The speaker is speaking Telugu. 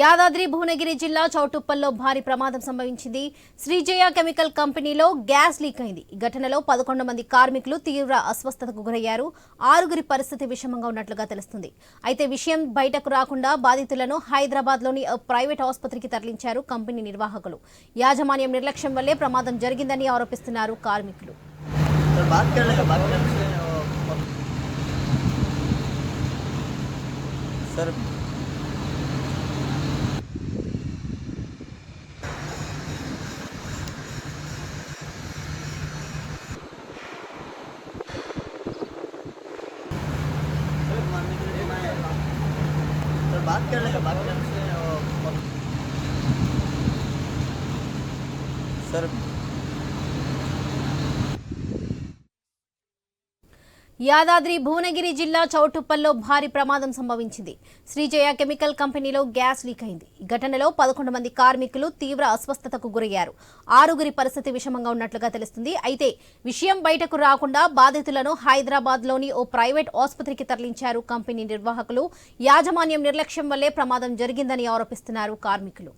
యాదాద్రి భువనగిరి జిల్లా చౌటుప్పల్లో భారీ ప్రమాదం సంభవించింది. శ్రీజయ కెమికల్ కంపెనీలో గ్యాస్ లీక్ అయింది. ఈ ఘటనలో పదకొండు మంది కార్మికులు తీవ్ర అస్వస్థతకు గురయ్యారు. ఆరుగురి పరిస్థితి విషమంగా ఉన్నట్లుగా తెలుస్తుంది. అయితే విషయం బయటకు రాకుండా బాధితులను హైదరాబాద్లోని ప్రైవేట్ ఆసుపత్రికి తరలించారు కంపెనీ నిర్వాహకులు. యాజమాన్యం నిర్లక్ష్యం వల్లే ప్రమాదం జరిగిందని ఆరోపిస్తున్నారు కార్మికులు. సార్ बात कर लेगा बात कर लेंगे सर सर बात कर लेगा बात कर लेंगे सर యాదాద్రి భువనగిరి జిల్లా చౌటుప్పల్లో భారీ ప్రమాదం సంభవించింది. శ్రీజయ కెమికల్ కంపెనీలో గ్యాస్ లీక్ అయింది. ఈ ఘటనలో పదకొండు మంది కార్మికులు తీవ్ర అస్వస్థతకు గురయ్యారు. ఆరుగురి పరిస్థితి విషమంగా ఉన్నట్లుగా తెలుస్తుంది. అయితే విషయం బయటకు రాకుండా బాధితులను హైదరాబాద్లోని ఓ ప్రైవేట్ ఆసుపత్రికి తరలించారు కంపెనీ నిర్వాహకులు. యాజమాన్యం నిర్లక్ష్యం వల్లే ప్రమాదం జరిగిందని ఆరోపిస్తున్నారు కార్మికులు.